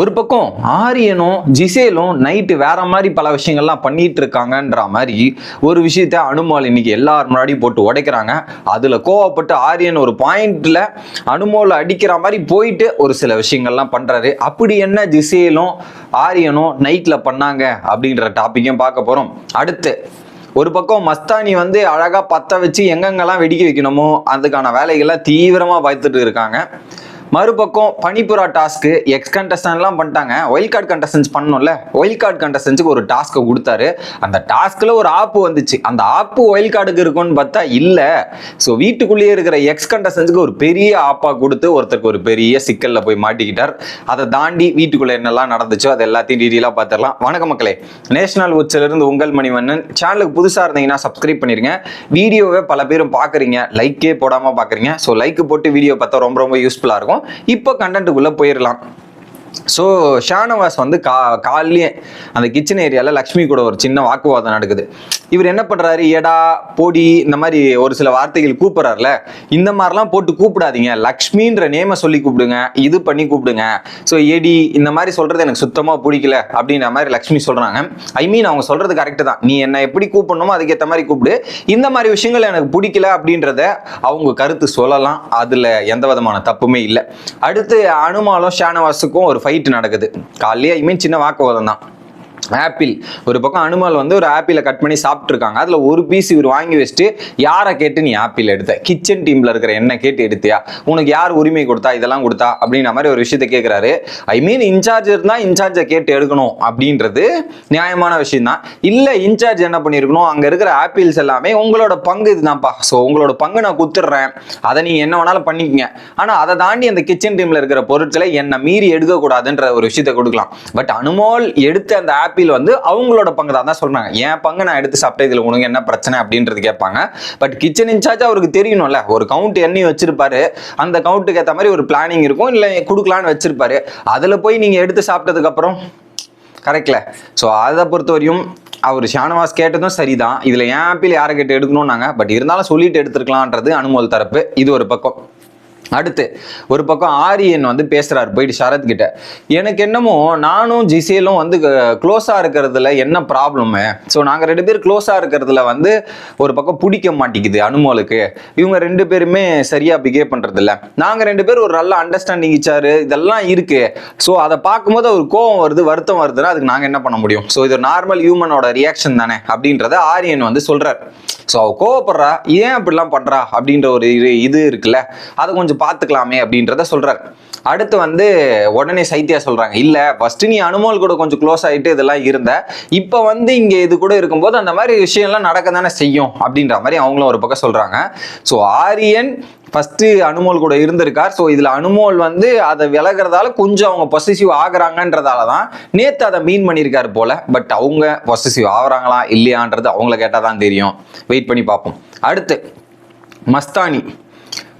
ஒரு பக்கம் ஆரியனும் ஜிசேலும் நைட்டு வேற மாதிரி பல விஷயங்கள்லாம் பண்ணிட்டு இருக்காங்கன்ற மாதிரி ஒரு விஷயத்த அனுமால் இன்னைக்கு எல்லார் முன்னாடியும் போட்டு உடைக்கிறாங்க. அதுல கோவப்பட்டு ஆரியன் ஒரு பாயிண்ட்ல அனுமோல அடிக்கிற மாதிரி போயிட்டு ஒரு சில விஷயங்கள்லாம் பண்றாரு. அப்படி என்ன ஜிசேலும் ஆரியனும் நைட்ல பண்ணாங்க அப்படின்ற டாப்பிக்கையும் பார்க்க போறோம். அடுத்து ஒரு பக்கம் மஸ்தானி வந்து அழகா பத்த வச்சு எங்கெங்கெல்லாம் வெடிக்க வைக்கணுமோ அதுக்கான வேலைகள்லாம் தீவிரமா பார்த்துட்டு இருக்காங்க. மறுபக்கம் பனிபுரா டாஸ்க்கு எக்ஸ் கண்டஸ்டன்ட்லாம் பண்ணிட்டாங்க. ஒயில் கார்டு கண்டஸ்டன்ஸ் பண்ணணும்ல. ஒயில் கார்டு கண்டஸ்டன்ஸுக்கு ஒரு டாஸ்க்கை கொடுத்தாரு. அந்த டாஸ்க்கில் ஒரு ஆப்பு வந்துச்சு. அந்த ஆப்பு ஒயில் கார்டுக்கு இருக்கும்னு பார்த்தா இல்லை. ஸோ வீட்டுக்குள்ளேயே இருக்கிற எக்ஸ் கண்டஸ்டன்ஸுக்கு ஒரு பெரிய ஆப்பாக கொடுத்து ஒருத்தருக்கு ஒரு பெரிய சிக்கலில் போய் மாட்டிக்கிட்டார். அதை தாண்டி வீட்டுக்குள்ளே என்னெல்லாம் நடந்துச்சோ அது எல்லாத்தையும் டீட்டெயிலாக பார்த்துடலாம். வணக்க மக்களே. நேஷனல் உச்சிலிருந்து உங்கள் மணிவண்ணன். சேனலுக்கு புதுசாக இருந்தீங்கன்னா சப்ஸ்கிரைப் பண்ணிடுங்க வீடியோவை பல பேரும் பார்க்குறீங்க. லைக்கே போடாமல் பார்க்குறீங்க. ஸோ லைக் போட்டு வீடியோ பார்த்தா ரொம்ப ரொம்ப யூஸ்ஃபுல்லாக இருக்கும். இப்போ கண்டென்ட்டுக்குள்ளே போயிடலாம் ஸோ ஷானவாஸ் வந்து கா காலையே அந்த கிச்சன் ஏரியாவில் லக்ஷ்மி கூட ஒரு சின்ன வாக்குவாதம் நடக்குது. இவர் என்ன பண்ணுறாரு ஏடா போடி இந்த மாதிரி ஒரு சில வார்த்தைகள் கூப்பிட்றாருல இந்த மாதிரிலாம் போட்டு கூப்பிடாதீங்க. லக்ஷ்மின்ற நேமை சொல்லி கூப்பிடுங்க இது பண்ணி கூப்பிடுங்க. ஸோ ஏடி இந்த மாதிரி சொல்கிறது எனக்கு சுத்தமாக பிடிக்கல அப்படின்ற மாதிரி லக்ஷ்மி சொல்கிறாங்க ஐ மீன் அவங்க சொல்கிறது கரெக்டு தான். நீ என்னை எப்படி கூப்பிடணுமோ அதுக்கேற்ற மாதிரி கூப்பிடு. இந்த மாதிரி விஷயங்கள் எனக்கு பிடிக்கல அப்படின்றத அவங்க கருத்து சொல்லலாம். அதில் எந்த விதமான தப்புமே இல்லை. அடுத்து அனுமாலும் ஷானவாஸுக்கும் ஒரு ஃபைட் நடக்குது. காலையிலே ஐ மீன் சின்ன வாக்குவாதம் தான். ஆப்பிள் ஒரு பக்கம் அனுமால் வந்து ஒரு ஆப்பிளை கட் பண்ணி சாப்பிட்ருக்காங்க அதில் ஒரு பீஸ் இவர் வாங்கி வச்சுட்டு யாரை கேட்டு நீ ஆப்பிள் எடுத்த? கிச்சன் டீமில் இருக்கிற என்ன கேட்டு எடுத்தியா? உனக்கு யார் உரிமை கொடுத்தா? இதெல்லாம் கொடுத்தா? அப்படின்ற மாதிரி ஒரு விஷயத்த கேட்குறாரு ஐ மீன் இன்சார்ஜ் இருந்தால் இன்சார்ஜை கேட்டு எடுக்கணும் அப்படின்றது நியாயமான விஷயம் தான் இல்லை இன்சார்ஜ் என்ன பண்ணியிருக்கணும் அங்கே இருக்கிற ஆப்பிள்ஸ் எல்லாமே உங்களோட பங்கு இதுதான்ப்பா. ஸோ உங்களோட பங்கு நான் குத்துடுறேன் அதை நீங்கள் என்ன வேணாலும் பண்ணிக்கங்க. ஆனால் அதை தாண்டி அந்த கிச்சன் டீமில் இருக்கிற பொருட்களை என்னை மீறி எடுக்கக்கூடாதுன்ற ஒரு விஷயத்த கொடுக்கலாம். பட் அனுமோல் எடுத்த அந்த ஆப்பிள் வந்து அவங்களோட பங்கு தான் தான் சொல்றாங்க. என் பங்கு நான் எடுத்து சாப்பிட்டேன் இதில் உனக்கு என்ன பிரச்சனை அப்படின்றது கேட்பாங்க. பட் கிச்சன் இன்சார்ஜ் அவருக்கு தெரியணும்ல. ஒரு கவுண்ட் எண்ணி வச்சிருப்பாரு. அந்த கவுண்ட்டுக்கு ஏற்ற மாதிரி ஒரு பிளானிங் இருக்கும். இல்லை கொடுக்கலான்னு வச்சிருப்பாரு. அதில் போய் நீங்கள் எடுத்து சாப்பிட்டதுக்கப்புறம் கரெக்டில் ஸோ அதை பொறுத்தவரையும் அவர் ஷானவாஸ் கேட்டதும் சரிதான். இதில் ஏன் ஆப்பிள் யாரை கேட்டு எடுக்கணும்னாங்க. பட் இருந்தாலும் சொல்லிட்டு எடுத்துருக்கலான்றது அனுமோல் தரப்பு. இது ஒரு பக்கம். அடுத்து ஒரு பக்கம் ஆரியன் வந்து பேசுகிறார் போயிட்டு சரத் கிட்ட. எனக்கு என்னமோ நானும் ஜிசேலும் வந்து க்ளோஸாக இருக்கிறதுல என்ன ப்ராப்ளமு ஸோ நாங்கள் ரெண்டு பேர் க்ளோஸாக இருக்கிறதுல வந்து ஒரு பக்கம் பிடிக்க மாட்டேங்குது அனுமோலுக்கு. இவங்க ரெண்டு பேருமே சரியாக பிஹேவ் பண்ணுறதில்ல நாங்கள் ரெண்டு பேரும் ஒரு நல்ல அண்டர்ஸ்டாண்டிங் இச்சாரு இதெல்லாம் இருக்கு. ஸோ அதை பார்க்கும்போது ஒரு கோவம் வருது வருத்தம் வருதுன்னா அதுக்கு நாங்கள் என்ன பண்ண முடியும்? ஸோ இது நார்மல் ஹியூமனோட ரியாக்ஷன் தானே? அப்படின்றத ஆரியன் வந்து சொல்கிறார் ஸோ அவள் கோவப்படுறா ஏன் அப்படிலாம் பண்ணுறா அப்படின்ற ஒரு இது இது இருக்குல்ல. அதை கொஞ்சம் பார்த்துக்கலாமே அப்படின்றத சொல்கிறார் அடுத்து வந்து உடனே சைத்தியா சொல்கிறாங்க இல்லை ஃபஸ்ட்டு நீ அனுமோல் கூட கொஞ்சம் க்ளோஸ் ஆகிட்டு இதெல்லாம் இருந்த. இப்போ வந்து இங்கே இது கூட இருக்கும்போது அந்த மாதிரி விஷயம்லாம் நடக்க தானே செய்யும்? அப்படின்ற மாதிரி அவங்களும் ஒரு பக்கம் சொல்கிறாங்க ஸோ ஆரியன் ஃபஸ்ட்டு அனுமோல் கூட இருந்திருக்கார். ஸோ இதில் அனுமோல் வந்து அதை விலகிறதால கொஞ்சம் அவங்க பொசசிவ் ஆகுறாங்கன்றதால தான் நேற்று அதை மீன் பண்ணியிருக்காரு போல. பட் அவங்க பொசசிவ் ஆகுறாங்களா இல்லையான்றது அவங்கள கேட்டால் தான் தெரியும். வெயிட் பண்ணி பார்ப்போம். அடுத்து மஸ்தானி.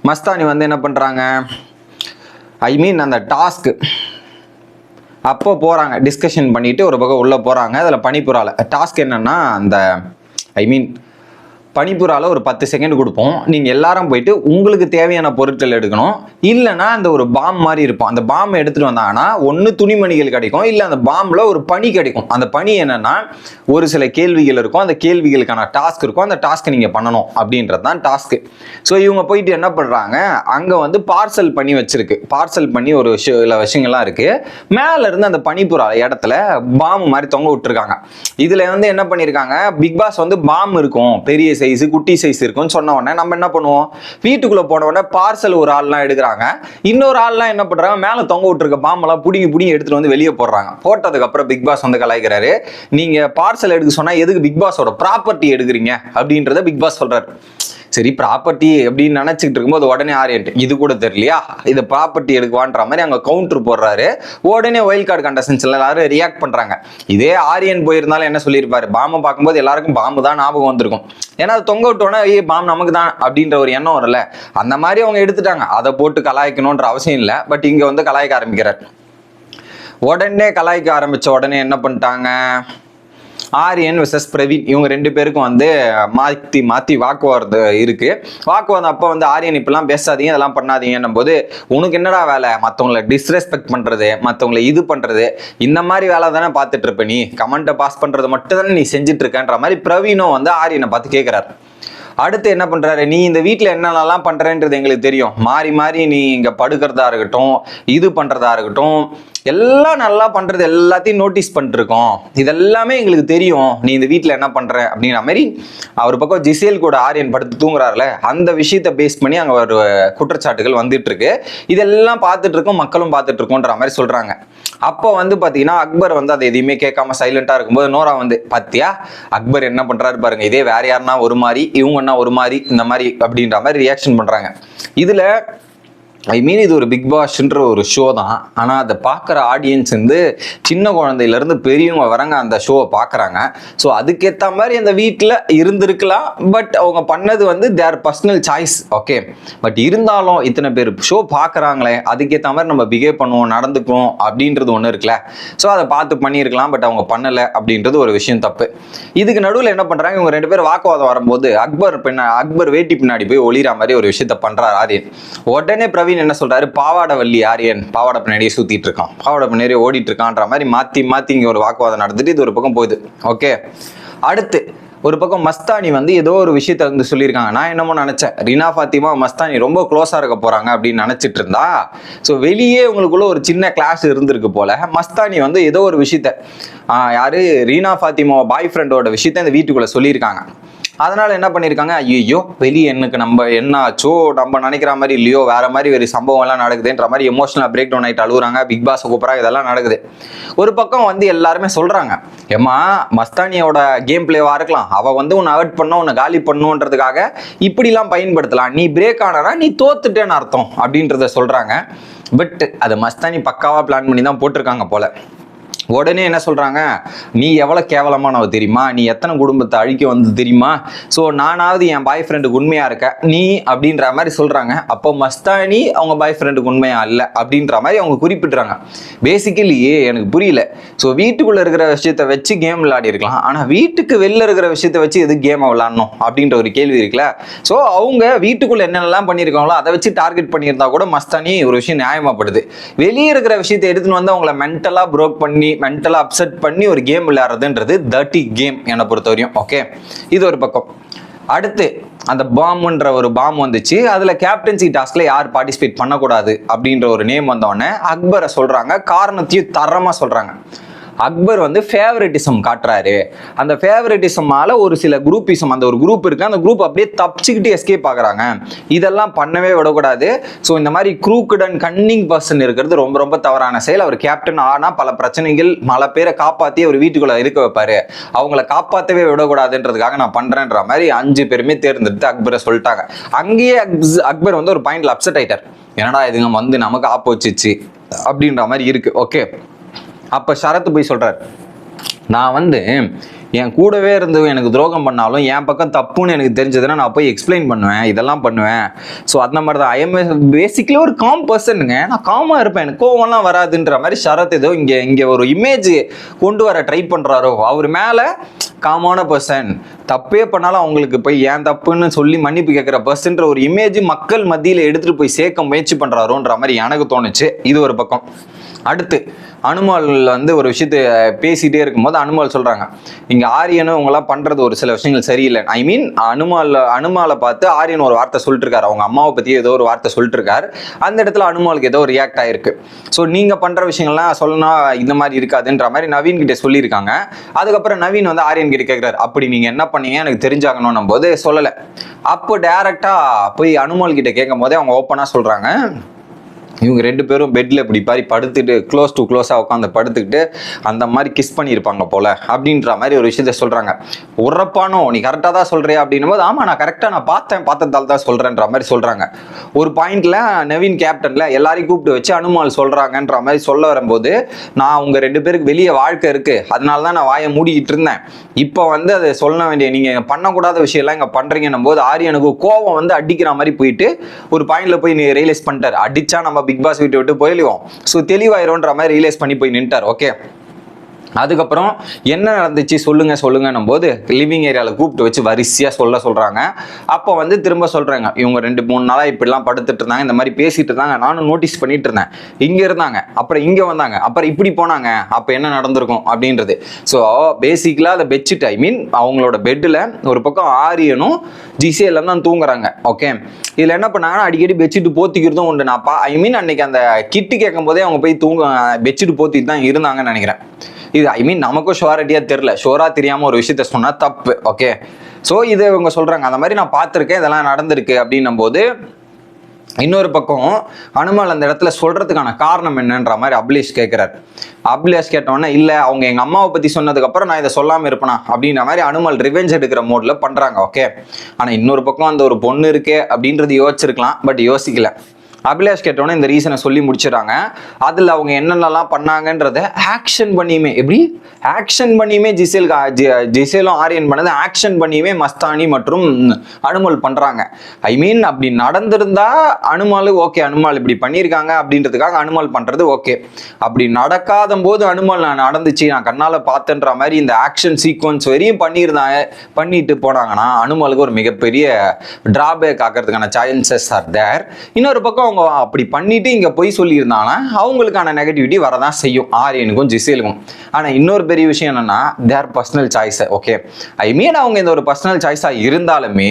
மஸ்தானி வந்து என்ன பண்ணுறாங்க ஐ மீன் அந்த டாஸ்க்கு அப்போ போகிறாங்க டிஸ்கஷன் பண்ணிவிட்டு ஒரு பக்கம் உள்ளே போகிறாங்க அதில் பனிப்புறால டாஸ்க் என்னன்னா அந்த ஐ மீன் பனிப்புறால ஒரு பத்து செகண்ட் கொடுப்போம். நீங்கள் எல்லாரும் போயிட்டு உங்களுக்கு தேவையான பொருட்கள் எடுக்கணும். இல்லைன்னா அந்த ஒரு பாம் மாதிரி இருக்கும். அந்த பாம் எடுத்துகிட்டு வந்தாங்கன்னா ஒன்று துணிமணிகள் கிடைக்கும். இல்லை அந்த பாம்பில் ஒரு பனி கிடைக்கும். அந்த பனி என்னன்னா ஒரு சில கேள்விகள் இருக்கும். அந்த கேள்விகளுக்கான டாஸ்க் இருக்கும். அந்த டாஸ்க்கை நீங்கள் பண்ணணும் அப்படின்றது தான் டாஸ்க்கு ஸோ இவங்க போயிட்டு என்ன பண்ணுறாங்க அங்கே வந்து பார்சல் பண்ணி வச்சிருக்கு. பார்சல் பண்ணி ஒரு விஷயம் சில விஷயங்கள்லாம் இருக்கு. மேல இருந்து அந்த பனிப்புறா இடத்துல பாம் மாதிரி தொங்க விட்டுருக்காங்க. இதுல வந்து என்ன பண்ணியிருக்காங்க பிக் பாஸ் வந்து பாம் இருக்கும். பெரிய சைஸ் குட்டி சைஸ் இருக்கும்னு சொன்ன உடனே நம்ம என்ன பண்ணுவோம்? வீட்டுக்குள்ள போன உடனே பார்சல் ஒரு ஆள்லாம் எடுக்கிறாங்க. இன்னொரு ஆள்லாம் என்ன பண்றாங்க? மேல தொங்க விட்டுருக்க பாம்பெல்லாம் புடிங்கி புடிங்கி எடுத்துட்டு வந்து வெளியே போடுறாங்க. போட்டதுக்கு அப்புறம் பிக் பாஸ் வந்து கலாய்க்கிறாரு. நீங்க பார்சல் எடுக்க சொன்னா எதுக்கு பிக் பாஸோட ப்ராப்பர்ட்டி எடுக்கிறீங்க? அப்படின்றத பிக் பாஸ் சொல்றாரு. சரி ப்ராப்பர்ட்டி அப்படின்னு நினச்சிக்கிட்டு இருக்கும்போது உடனே ஆரியன்ட் இது கூட தெரியலையா? இது ப்ராப்பர்ட்டி எடுக்குவான்ற மாதிரி அங்கே கவுண்டர் போடுறாரு. உடனே ஒயில் கார்டு கண்டஸ்டன்ஸ் எல்லாரும் ரியாக்ட் பண்ணுறாங்க இதே ஆரியன் போயிருந்தாலும் என்ன சொல்லியிருப்பாரு? பாம்பை பார்க்கும்போது எல்லாருக்கும் பாம்பு தான் ஞாபகம் வந்திருக்கும். ஏன்னா அது தொங்க விட்டோன்னா ஏ பாம்பு நமக்கு தான் அப்படின்ற ஒரு எண்ணம் வரல அந்த மாதிரி அவங்க எடுத்துட்டாங்க. அதை போட்டு கலாய்க்கணுன்ற அவசியம் இல்லை. பட் இங்கே வந்து கலாய்க்க ஆரம்பிக்கிறார். உடனே கலாய்க்க ஆரம்பித்த உடனே என்ன பண்ணிட்டாங்க? ஆரியன் விசஸ் பிரவீன் இவங்க ரெண்டு பேருக்கும் வந்து மாத்தி மாத்தி வாக்குவாதம் இருக்கு. வாக்குவாதம் அப்போ வந்து ஆரியன் இப்பெல்லாம் பேசாதீங்க இதெல்லாம் பண்ணாதீங்கன்னும் போது உனக்கு என்னடா வேலை? மற்றவங்களை டிஸ்ரெஸ்பெக்ட் பண்றது மற்றவங்களை இது பண்றது இந்த மாதிரி வேலை தானே பார்த்துட்டு இருப்ப நீ? கமெண்ட்டை பாஸ் பண்றது மட்டும் தானே நீ செஞ்சுட்டு இருக்கன்ற மாதிரி பிரவீனும் வந்து ஆரியனை பார்த்து கேட்குறாரு அடுத்து என்ன பண்றாரு? நீ இந்த வீட்டில் என்னென்னலாம் பண்றேன்றது எங்களுக்கு தெரியும். மாறி மாறி நீ இங்க படுக்கிறதா இருக்கட்டும் இது பண்றதா இருக்கட்டும் எல்லாம் நல்லா பண்றது எல்லாத்தையும் நோட்டீஸ் பண்ணிருக்கோம் இதெல்லாமே எங்களுக்கு தெரியும். நீ இந்த வீட்டில் என்ன பண்ற அப்படிங்கிற மாதிரி அவர் பக்கம் ஜிசேல் கூட ஆரியன் படுத்து தூங்குறாருல அந்த விஷயத்த பேஸ் பண்ணி அங்க ஒரு குற்றச்சாட்டுகள் வந்துட்டு இருக்கு இதெல்லாம் பார்த்துட்டு இருக்கோம் மக்களும் பார்த்துட்டு இருக்கோன்ற மாதிரி சொல்றாங்க. அப்போ வந்து பார்த்தீங்கன்னா அக்பர் வந்து அதை எதையுமே கேட்காம சைலண்டாக இருக்கும்போது நோரா வந்து பார்த்தியா அக்பர் என்ன பண்ணுறாரு பாருங்க இதே வேற யாருன்னா ஒரு மாதிரி இவங்கன்னா ஒரு மாதிரி இந்த மாதிரி அப்படின்ற மாதிரி ரியாக்ஷன் பண்ணுறாங்க இதில் ஐ மீன் இது ஒரு பிக் பாஸ்ன்ற ஒரு ஷோ தான். ஆனால் அதை பார்க்குற ஆடியன்ஸ் வந்து சின்ன குழந்தையிலேருந்து பெரியவங்க வரங்க அந்த ஷோவை பார்க்குறாங்க. ஸோ அதுக்கேற்ற மாதிரி அந்த வீட்டில் இருந்திருக்கலாம். பட் அவங்க பண்ணது வந்து their personal choice okay but இருந்தாலும் இத்தனை பேர் ஷோ பார்க்குறாங்களே அதுக்கேற்ற மாதிரி நம்ம பிஹேவ் பண்ணுவோம் நடந்துக்குவோம் அப்படின்றது ஒன்று இருக்குல்ல. ஸோ அதை பார்த்து பண்ணியிருக்கலாம் பட் அவங்க பண்ணலை அப்படின்றது ஒரு விஷயம் தப்பு. இதுக்கு நடுவில் என்ன பண்ணுறாங்க இவங்க ரெண்டு பேர் வாக்குவாதம் வரும்போது அக்பர் பின்ன அக்பர் வேட்டி பின்னாடி போய் ஒளிகிற மாதிரி ஒரு விஷயத்த பண்ணுறாரு ஆரியன். உடனே பிரவீன் என்ன சொல்றாரு? பாவாடை வள்ளி ஆரியன் பாவாடை பின்னாடியே சுத்திட்டு இருக்கான். பாவாடை பின்னாடியே ஓடிட்டு இருக்கான்ற மாதிரி மாத்தி மாத்தி இங்க ஒரு வாக்குவாதம் நடந்துட்டு இது ஒரு பக்கம் போகுது. ஓகே அடுத்து ஒரு பக்கம் மஸ்தானி வந்து ஏதோ ஒரு விஷயத்த வந்து சொல்லியிருக்காங்க. நான் என்னமோ நினைச்சேன். ரீனா ஃபாத்திமா மஸ்தானி ரொம்ப க்ளோஸாக இருக்க போறாங்க அப்படின்னு நினைச்சிட்டு இருந்தா ஸோ வெளியே உங்களுக்குள்ள ஒரு சின்ன கிளாஸ் இருந்திருக்கு போல. மஸ்தானி வந்து ஏதோ ஒரு விஷயத்த யாரு? ரீனா ஃபாத்திமா பாய் ஃப்ரெண்டோட விஷயத்த இந்த வீட்டுக்குள்ள சொல்லியிருக்காங்க. அதனால என்ன பண்ணியிருக்காங்க ஐயோ வெளியே எனக்கு நம்ம என்ன ஆச்சோ நம்ம நினைக்கிற மாதிரி இல்லையோ வேற மாதிரி ஒரு சம்பவம் எல்லாம் நடக்குதுன்ற மாதிரி எமோஷனல் பிரேக் டவுன் ஆகிட்டு அழுகுறாங்க பிக் பாஸ் கூப்பிட்றாங்க. இதெல்லாம் நடக்குது. ஒரு பக்கம் வந்து எல்லாருமே சொல்றாங்க. ஏம்மா மஸ்தானியோட கேம் பிளேவா இருக்கலாம். அவ வந்து உன்னை அவாய்ட் பண்ண உன்னை காலி பண்ணுன்றதுக்காக இப்படிலாம் பயன்படுத்தலாம். நீ பிரேக் ஆனா நீ தோத்துட்டேன்னு அர்த்தம் அப்படின்றத சொல்றாங்க. பட் அதை மஸ்தானி பக்காவா பிளான் பண்ணி தான் போட்டிருக்காங்க போல. உடனே என்ன சொல்கிறாங்க நீ எவ்வளோ கேவலமானவ தெரியுமா? நீ எத்தனை குடும்பத்தை அழிக்க வந்து தெரியுமா? ஸோ நானாவது என் பாய் ஃப்ரெண்டுக்கு உண்மையாக இருக்க. நீ அப்படின்ற மாதிரி சொல்கிறாங்க அப்போ மஸ்தானி அவங்க பாய் ஃப்ரெண்டுக்கு உண்மையாக இல்லை அப்படின்ற மாதிரி அவங்க குறிப்பிட்றாங்க பேசிக்கலி எனக்கு புரியல. ஸோ வீட்டுக்குள்ளே இருக்கிற விஷயத்த வச்சு கேம் விளையாடி இருக்கலாம். ஆனால் வீட்டுக்கு வெளில இருக்கிற விஷயத்த வச்சு எது கேமை விளாடணும் அப்படின்ற ஒரு கேள்வி இருக்குல்ல? ஸோ அவங்க வீட்டுக்குள்ளே என்னென்னலாம் பண்ணியிருக்காங்களோ அதை வச்சு டார்கெட் பண்ணியிருந்தா கூட மஸ்தானி ஒரு விஷயம் நியாயமாகப்படுது வெளியே இருக்கிற விஷயத்தை எடுத்துன்னு வந்து அவங்கள மென்டலாக ப்ரோக் பண்ணி மென்டலாக அப்செட் பண்ணி ஒரு கேம் விளையாடுறதுன்றது தர்ட்டி கேம் என்னை பொறுத்த வரையும் ஓகே இது ஒரு பக்கம். அடுத்து அந்த பாம்ன்ற ஒரு பாம் வந்துச்சு. அதில் கேப்டன்சி டாஸ்கில் யார் பார்ட்டிசிபேட் பண்ணக்கூடாது அப்படின்ற ஒரு நேம் வந்தோடனே அக்பரை சொல்கிறாங்க காரணத்தையும் தரமாக சொல்கிறாங்க அக்பர் வந்து ஃபேவரட்டிசம் காட்டுறாரு. அந்த ஃபேவரட்டிசமால ஒரு சில குரூப்பிசம் அந்த ஒரு குரூப் இருக்கு. அந்த குரூப் அப்படியே தப்பிச்சுக்கிட்டு எஸ்கேப் ஆகுறாங்க. இதெல்லாம் பண்ணவே விடக்கூடாது. ஸோ இந்த மாதிரி க்ரூக்குட் அண்ட் கன்னிங் பர்சன் இருக்கிறது ரொம்ப ரொம்ப தவறான செயல். அவர் கேப்டன் ஆனால் பல பிரச்சனைகள் பல பேரை காப்பாற்றி அவர் வீட்டுக்குள்ள இருக்க வைப்பாரு. அவங்கள காப்பாற்றவே விடக்கூடாதுன்றதுக்காக நான் பண்றேன்ற மாதிரி அஞ்சு பேருமே தேர்ந்தெடுத்து அக்பரை சொல்லிட்டாங்க. அங்கேயே அக்ஸ்- அக்பர் வந்து ஒரு பாயிண்ட்ல அப்செட் ஆயிட்டார். என்னடா இதுங்க வந்து நமக்கு ஆப்போச்சிச்சு அப்படின்ற மாதிரி இருக்கு. ஓகே அப்போ சரத்து போய் சொல்கிறார் நான் வந்து என் கூடவே இருந்து எனக்கு துரோகம் பண்ணாலும் என் பக்கம் தப்புன்னு எனக்கு தெரிஞ்சதுன்னா நான் போய் எக்ஸ்பிளைன் பண்ணுவேன் இதெல்லாம் பண்ணுவேன். ஸோ அந்த மாதிரி தான் ஐஎம் பேசிக்கலி ஒரு காம் பர்சனுங்க நான் காமாக இருப்பேன். எனக்கு கோவம்லாம் வராதுன்ற மாதிரி சரத் ஏதோ இங்கே இங்கே ஒரு இமேஜ் கொண்டு வர ட்ரை பண்ணுறாரோ அவர் மேலே காமான பர்சன் தப்பே பண்ணாலும் அவங்களுக்கு போய் ஏன் தப்புன்னு சொல்லி மன்னிப்பு கேட்குற பர்சன்ற ஒரு இமேஜ் மக்கள் மத்தியில் எடுத்துகிட்டு போய் சேர்க்க முயற்சி பண்ணுறாரோன்ற மாதிரி எனக்கு தோணுச்சு. இது ஒரு பக்கம். அடுத்து அனுமால் வந்து ஒரு விஷயத்த பேசிகிட்டே இருக்கும்போது அனுமால் சொல்கிறாங்க இங்கே ஆரியனும் உங்களாம் பண்ணுறது ஒரு சில விஷயங்கள் சரியில்லை. ஐ மீன் அனுமால் அனுமாலை பார்த்து ஆரியன் ஒரு வார்த்தை சொல்லிட்டுருக்காரு. அவங்க அம்மாவை பற்றி ஏதோ ஒரு வார்த்தை சொல்லிட்டுருக்காரு. அந்த இடத்துல அனுமாலுக்கு ஏதோ ரியாக்ட் ஆகிருக்கு ஸோ நீங்கள் பண்ணுற விஷயங்கள்லாம் சொல்லணும் இந்த மாதிரி இருக்காதுன்ற மாதிரி நவீன் கிட்டே சொல்லியிருக்காங்க. அதுக்கப்புறம் நவீன் வந்து ஆரியன் கிட்ட கேட்குறாரு அப்படி நீங்கள் என்ன பண்ணீங்க? எனக்கு தெரிஞ்சாகணும் போது சொல்லலை. அப்போ டேரெக்டாக போய் அனுமால் கிட்ட கேட்கும் போதே அவங்க ஓப்பனாக சொல்கிறாங்க இவங்க ரெண்டு பேரும் பெட்டில் இப்படி பாரி படுத்துட்டு க்ளோஸ் டு க்ளோஸாக உட்காந்து படுத்துக்கிட்டு அந்த மாதிரி கிஸ் பண்ணியிருப்பாங்க போல அப்படின்ற மாதிரி ஒரு விஷயத்த சொல்கிறாங்க உறப்பானோ நீ கரெக்டாக தான் சொல்கிறியா அப்படின்னும் போது ஆமாம் நான் கரெக்டாக நான் பார்த்தேன் பார்த்ததால் தான் சொல்கிறேன்ற மாதிரி சொல்கிறாங்க ஒரு பாயிண்டில் நவீன் கேப்டனில் எல்லாரையும் கூப்பிட்டு வச்சு அனுமால் சொல்கிறாங்கன்ற மாதிரி சொல்ல வரும்போது நான் உங்கள் ரெண்டு பேருக்கு வெளியே வாழ்க்கை இருக்குது அதனால தான் நான் வாயை மூடிக்கிட்டு இருந்தேன். இப்போ வந்து அதை சொல்ல வேண்டிய நீங்கள் பண்ணக்கூடாத விஷயம்லாம் இங்கே பண்ணுறீங்கன்னும் போது ஆரியனுக்கு கோவம் வந்து அடிக்கிற மாதிரி போயிட்டு ஒரு பாயிண்டில் போய் நீ ரியலைஸ் பண்ணிட்டார். அடித்தா நம்ம பிக் பாஸ் வீட்டை விட்டு போயிடுவோம். ஸோ தெளிவாயிரும்ன்ற மாதிரி ரியலைஸ் பண்ணி போய் நின்ட்டார் ஓகே அதுக்கப்புறம் என்ன நடந்துச்சு சொல்லுங்க சொல்லுங்கன்னும் போது லிவிங் ஏரியாவில் கூப்பிட்டு வச்சு வரிசையாக சொல்ல சொல்கிறாங்க அப்போ வந்து திரும்ப சொல்கிறாங்க இவங்க ரெண்டு மூணு நாளாக இப்படிலாம் படுத்துட்டு இருந்தாங்க இந்த மாதிரி பேசிட்டு இருந்தாங்க நானும் நோட்டீஸ் பண்ணிட்டு இருந்தேன். இங்கே இருந்தாங்க அப்புறம் இங்கே வந்தாங்க அப்புறம் இப்படி போனாங்க அப்போ என்ன நடந்திருக்கும் அப்படின்றது. ஸோ பேசிக்கலாக அதை பெட்ஷீட் ஐ மீன் அவங்களோட பெட்டில் ஒரு பக்கம் ஆரியனும் ஜிசிஎல்லாம் தான் தூங்குறாங்க ஓகே இதில் என்ன பண்ணாங்கன்னா அடிக்கடி பெட்ஷீட் போத்திக்கிறதும் உண்டு. நான் பா ஐ மீன் அன்னைக்கு அந்த கிட்டு கேட்கும் போதே அவங்க போய் தூங்க பெட்ஷீட் போத்திட்டு தான் இருந்தாங்கன்னு நினைக்கிறேன். இது ஐ மீன் நமக்கும் ஷுவாரிட்டியாக தெரில ஷோரா தெரியாமல் ஒரு விஷயத்த சொன்னால் தப்பு ஓகே ஸோ இது இவங்க சொல்கிறாங்க அந்த மாதிரி நான் பார்த்துருக்கேன். இதெல்லாம் நடந்திருக்கு அப்படின்னும் போது இன்னொரு பக்கம் அனுமால் அந்த இடத்துல சொல்றதுக்கான காரணம் என்னன்ற மாதிரி அபிலேஷ் கேட்கிறார் அபிலேஷ் கேட்டோன்னே இல்லை அவங்க எங்கள் அம்மாவை பற்றி சொன்னதுக்கப்புறம் நான் இதை சொல்லாமல் இருப்பேனா? அப்படின்ற மாதிரி அனுமல் ரிவெஞ்ச் எடுக்கிற மோடில் பண்ணுறாங்க ஓகே ஆனால் இன்னொரு பக்கம் அந்த ஒரு பொண்ணு இருக்கே அப்படின்றது யோசிச்சிருக்கலாம் பட் யோசிக்கல. அபிலாஷ் கேட்டோன்னே இந்த ரீசனை சொல்லி முடிச்சிடறாங்க. அதில் அவங்க என்னென்னலாம் பண்ணாங்கன்றத ஆக்ஷன் பண்ணியுமே எப்படி? ஆக்ஷன் பண்ணியுமே ஜிசேல் ஜிசேலும் ஆரியன் பண்ணது ஆக்ஷன் பண்ணியுமே மஸ்தானி மற்றும் அனுமல் பண்ணுறாங்க ஐ மீன் அப்படி நடந்திருந்தா அனுமால் ஓகே அனுமால் இப்படி பண்ணியிருக்காங்க அப்படின்றதுக்காக அனுமால் பண்ணுறது ஓகே அப்படி நடக்காத போது அனுமால் நான் நடந்துச்சு நான் கண்ணால் பார்த்தேன்ற மாதிரி இந்த ஆக்ஷன் சீக்வன்ஸ் வரையும் பண்ணியிருந்தாங்க பண்ணிட்டு போனாங்கன்னா அனுமாலுக்கு ஒரு மிகப்பெரிய டிராபேக் ஆகிறதுக்கான சான்சஸ் ஆர் தேர் இன்னொரு பக்கம் அவங்க அப்படி பண்ணிட்டு இங்க போய் சொல்லியிருந்தாங்கன்னா அவங்களுக்கான நெகட்டிவிட்டி வரதான் செய்யும். ஆரியனுக்கும் ஜிசேலுக்கும். ஆனா இன்னொரு பெரிய விஷயம் என்னன்னா their personal choice okay I mean அவங்க இந்த ஒரு பர்சனல் சாய்ஸா இருந்தாலுமே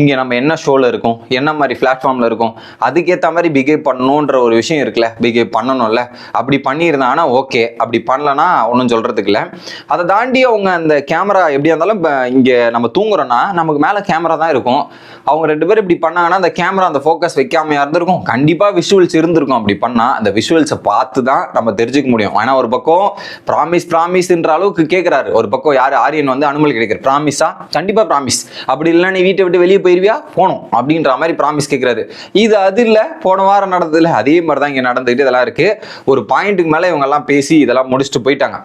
இங்க நம்ம என்ன ஷோல இருக்கும்? என்ன மாதிரி பிளாட்ஃபார்ம்ல இருக்கும்? அதுக்கேற்ற மாதிரி பிஹேவ் பண்ணணுன்ற ஒரு விஷயம் இருக்குல்ல? பிஹேவ் பண்ணணும்ல? அப்படி பண்ணியிருந்தாங்கன்னா ஓகே அப்படி பண்ணலன்னா ஒன்றும் சொல்றதுக்கு இல்லை. அதை தாண்டி அவங்க அந்த கேமரா எப்படியா இருந்தாலும் இப்போ இங்கே நம்ம தூங்குறோம்னா நமக்கு மேலே கேமரா தான் இருக்கும். அவங்க ரெண்டு பேரும் இப்படி பண்ணாங்கன்னா அந்த கேமரா அந்த ஃபோக்கஸ் வைக்காமையா இருந்திருக்கும். கண்டிப்பாக விஷுவல்ஸ் இருந்திருக்கும். அப்படி பண்ணால் அந்த விஷுவல்ஸை பார்த்து தான் நம்ம தெரிஞ்சுக்க முடியும். ஏன்னா ஒரு பக்கம் ப்ராமிஸ் ப்ராமிஸ்ன்ற அளவுக்கு கேட்குறாரு ஒரு பக்கம் யார்? ஆரியன் வந்து அனுமதி கிடைக்கிற ப்ராமிஸா கண்டிப்பாக ப்ராமிஸ் அப்படி இல்லைன்னா நீ வீட்டை விட்டு வெளியே போயிருவியா? போனோம் அப்படின்ற மாதிரி ப்ராமிஸ் கேட்குறாரு இது அது இல்லை. போன வாரம் நடந்ததுல அதே மாதிரி தான் இங்கே நடந்துக்கிட்டு இதெல்லாம் இருக்குது ஒரு பாயிண்ட்டுக்கு மேலே இவங்கெல்லாம் பேசி இதெல்லாம் முடிச்சுட்டு போயிட்டாங்க.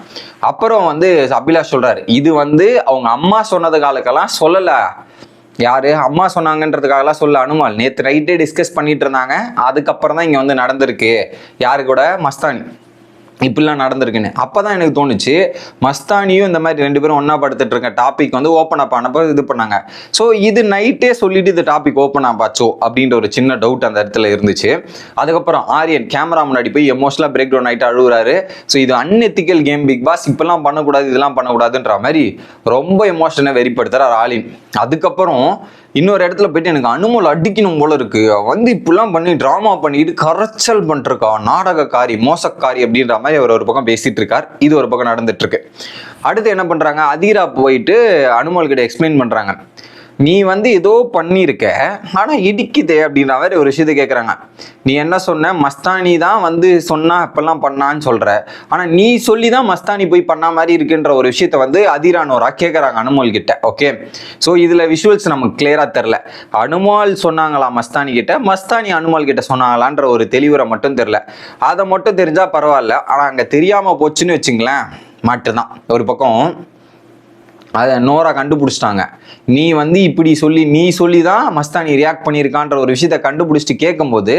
அப்புறம் வந்து அபிலாஷ் சொல்கிறாரு இது வந்து அவங்க அம்மா சொன்னது காலக்கெல்லாம் சொல்லலை. யார்? அம்மா சொன்னாங்கன்றதுக்காகலாம் சொல்ல அனுமால். நேற்று நைட்டே டிஸ்கஸ் பண்ணிட்டு இருந்தாங்க. அதுக்கப்புறம் தான் இங்கே வந்து நடந்திருக்கு. யாரு கூட? மஸ்தானி. இப்படிலாம் நடந்திருக்குன்னு. அப்போ தான் எனக்கு தோணுச்சு மஸ்தானியும் இந்த மாதிரி ரெண்டு பேரும் ஒன்றா படுத்துட்டு இருக்க டாபிக் வந்து ஓப்பன் அப் ஆனப்போ இது பண்ணாங்க. ஸோ இது நைட்டே சொல்லிட்டு இந்த டாபிக் ஓப்பன் ஆப்பாச்சோ அப்படின்ற ஒரு சின்ன டவுட் அந்த இடத்துல இருந்துச்சு. அதுக்கப்புறம் ஆரியன் கேமரா முன்னாடி போய் எமோஷனலாக பிரேக் டவுன் ஆகிட்டு அழுகுறாரு. ஸோ இது அன்எத்திக்கல் கேம் பிக் பாஸ் இப்பெல்லாம் பண்ணக்கூடாது இதெல்லாம் பண்ணக்கூடாதுன்ற மாதிரி ரொம்ப எமோஷனை வெளிப்படுத்துறார் ஆலின். அதுக்கப்புறம் இன்னொரு இடத்துல போயிட்டு எனக்கு அனுமல் அடிக்கணும் போல இருக்கு. வந்து இப்படிலாம் பண்ணி ட்ராமா பண்ணிட்டு கரைச்சல் பண்ணிருக்கா நாடகக்காரி மோசக்காரி அப்படின்ற மாதிரி அவர் ஒரு பக்கம் பேசிட்டு இருக்கார். இது ஒரு பக்கம் நடந்துட்டு இருக்கு. அடுத்து என்ன பண்றாங்க? அதீரா போயிட்டு அனுமல் கிட்ட எக்ஸ்பிளைன் பண்றாங்க. நீ வந்து ஏதோ பண்ணியிருக்க ஆனால் இடிக்குதே அப்படின்ற மாதிரி ஒரு விஷயத்தை கேட்குறாங்க நீ என்ன சொன்ன? மஸ்தானி தான் வந்து சொன்னா இப்பெல்லாம் பண்ணான்னு சொல்கிற ஆனால் நீ சொல்லி தான் மஸ்தானி போய் பண்ண மாதிரி இருக்குன்ற ஒரு விஷயத்த வந்து அதிரானோரா கேட்குறாங்க அனுமால் கிட்ட ஓகே ஸோ இதில் விஷுவல்ஸ் நமக்கு கிளியராக தெரில அனுமால் சொன்னாங்களா மஸ்தானி கிட்ட? மஸ்தானி அனுமால் கிட்ட சொன்னாங்களான்ற ஒரு தெளிவுரை மட்டும் தெரில அதை மட்டும் தெரிஞ்சால் பரவாயில்ல. ஆனால் அங்கே தெரியாமல் போச்சுன்னு வச்சுங்களேன் மட்டும்தான் ஒரு பக்கம் அதை நோரா கண்டுபிடிச்சிட்டாங்க. நீ வந்து இப்படி சொல்லி நீ சொல்லி தான் மஸ்தானி ரியாக்ட் பண்ணியிருக்கான்ற ஒரு விஷயத்த கண்டுபிடிச்சிட்டு கேட்கும்போது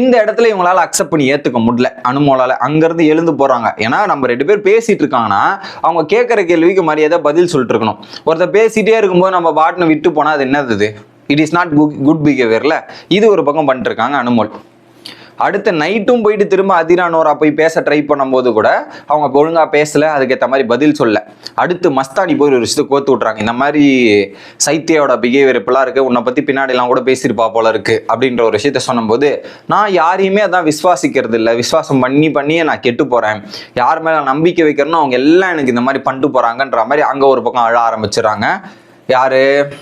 இந்த இடத்துல இவங்களால அக்செப்ட் பண்ணி ஏற்றுக்க முடியல. அனுமோலால அங்கேருந்து எழுந்து போகிறாங்க ஏன்னா நம்ம ரெண்டு பேர் பேசிட்டு இருக்காங்கன்னா அவங்க கேட்குற கேள்விக்கு மரியாதை பதில் சொல்லிட்டு இருக்கணும். ஒருத்தர் பேசிட்டே இருக்கும்போது நம்ம பாட்டுன்னு விட்டு போனால் அது என்னது இது? இட் இஸ் நாட் குட் பிஹேவியர்ல இது ஒரு பக்கம் பண்ணிட்டு இருக்காங்க அனுமோல். அடுத்த நைட்டும் போயிட்டு திரும்ப அதிரானோரா போய் பேச ட்ரை பண்ணும்போது கூட அவங்க ஒழுங்காக பேசல அதுக்கேற்ற மாதிரி பதில் சொல்ல. அடுத்து மஸ்தானி போய் ஒரு விஷயத்தை கோத்து விட்றாங்க. இந்த மாதிரி சைத்தியோட பிஹேவியர் இப்பெல்லாம் இருக்கு. உன்னை பத்தி பின்னாடிலாம் கூட பேசியிருப்பா போல இருக்கு அப்படின்ற ஒரு விஷயத்த சொன்னும்போது நான் யாரையுமே அதான் விசுவாசிக்கிறது இல்லை. விசுவாசம் பண்ணி பண்ணியே நான் கெட்டு போறேன். யார் மேல நம்பிக்கை வைக்கிறேனோ அவங்க எல்லாம் எனக்கு இந்த மாதிரி பண்ணிட்டு போறாங்கன்ற மாதிரி அங்கே ஒரு பக்கம் அழ ஆரம்பிச்சிடுறாங்க. யாரு?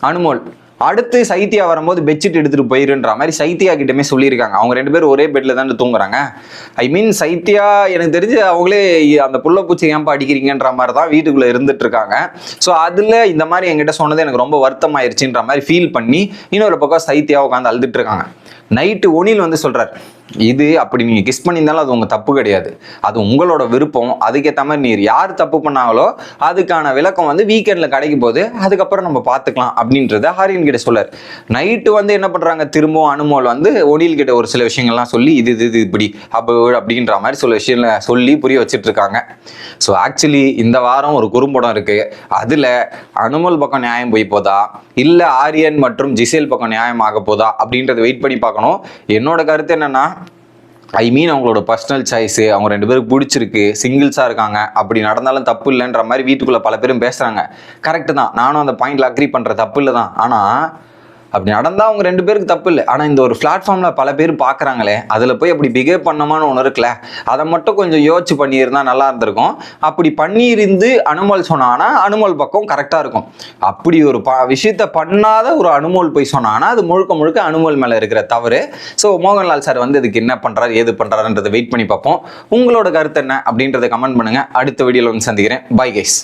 அனுமோல். அடுத்து சைத்தியா வரும்போது பெட்ஷீட் எடுத்துட்டு போயிருன்ற மாதிரி சைத்தியா கிட்டமே சொல்லியிருக்காங்க. அவங்க ரெண்டு பேரும் ஒரே பெட்ல தான் தூங்குறாங்க. ஐ மீன் சைத்தியா எனக்கு தெரிஞ்சு அவங்களே அந்த புள்ள பூச்சி ஏன்பா அடிக்கிறீங்கன்ற மாதிரி தான் வீட்டுக்குள்ள இருந்துட்டு இருக்காங்க. ஸோ அதுல இந்த மாதிரி என்கிட்ட சொன்னது எனக்கு ரொம்ப வருத்தமாயிருச்சுன்ற மாதிரி ஃபீல் பண்ணி இன்னொரு பக்கம் சைத்தியா உட்காந்து அழுதுட்டு இருக்காங்க. நைட்டு ஒனில் வந்து சொல்றாரு. இது அப்படி நீங்கள் கிஸ் பண்ணியிருந்தாலும் அது உங்கள் தப்பு கிடையாது. அது உங்களோட விருப்பம். அதுக்கேற்ற மாதிரி நீர் யார் தப்பு பண்ணாங்களோ அதுக்கான விளக்கம் வந்து வீக்கெண்டில் கிடைக்கும் போது அதுக்கப்புறம் நம்ம பார்த்துக்கலாம் அப்படின்றத ஹாரியன் கிட்ட சொல்லார். நைட்டு வந்து என்ன பண்ணுறாங்க திரும்பவும் அனுமோல் வந்து ஒடியில் கிட்ட ஒரு சில விஷயங்கள்லாம் சொல்லி இது இது இது இப்படி அப்போ அப்படின்ற மாதிரி சில விஷயங்கள சொல்லி புரிய வச்சுட்டு இருக்காங்க. ஸோ ஆக்சுவலி இந்த வாரம் ஒரு குறும்படம் இருக்குது அதில் அனுமல் பக்கம் நியாயம் போய் போதா? இல்லை ஆரியன் மற்றும் ஜிசேல் பக்கம் நியாயம் ஆக போதா? அப்படின்றத வெயிட் பண்ணி பார்க்கணும். என்னோட கருத்து என்னன்னா ஐ மீன் அவங்களோட பர்சனல் சாய்ஸு அவங்க ரெண்டு பேருக்கு பிடிச்சிருக்கு சிங்கிள்ஸாக இருக்காங்க. அப்படி நடந்தாலும் தப்பு இல்லைன்ற மாதிரி வீட்டுக்குள்ளே பல பேரும் பேசுகிறாங்க கரெக்டு தான். நானும் அந்த பாயிண்ட்ல அக்ரி பண்ணுற தப்பு இல்லை தான் ஆனால் அப்படி நடந்தால் அவங்க ரெண்டு பேருக்கு தப்பு இல்லை. ஆனால் இந்த ஒரு பிளாட்ஃபார்மில் பல பேர் பார்க்குறாங்களே அதில் போய் அப்படி பிஹேவ் பண்ணமான்னு ஒன்று இருக்குல்ல அதை மட்டும் கொஞ்சம் யோசிச்சு பண்ணியிருந்தா நல்லா இருந்திருக்கும். அப்படி பண்ணியிருந்து அனுமல் சொன்னானா அனுமல் பக்கம் கரெக்டாக இருக்கும். அப்படி ஒரு ப விஷயத்த பண்ணாத ஒரு அனுமோல் போய் சொன்னானா அது முழுக்க முழுக்க அனுமல் மேலே இருக்கிற தவறு. ஸோ மோகன்லால் சார் வந்து இதுக்கு என்ன பண்ணுறாரு ஏது பண்ணுறாருன்றதை வெயிட் பண்ணி பார்ப்போம். உங்களோட கருத்து என்ன அப்படின்றத கமெண்ட் பண்ணுங்கள் அடுத்த வீடியோவில் வந்து சந்திக்கிறேன். Bye guys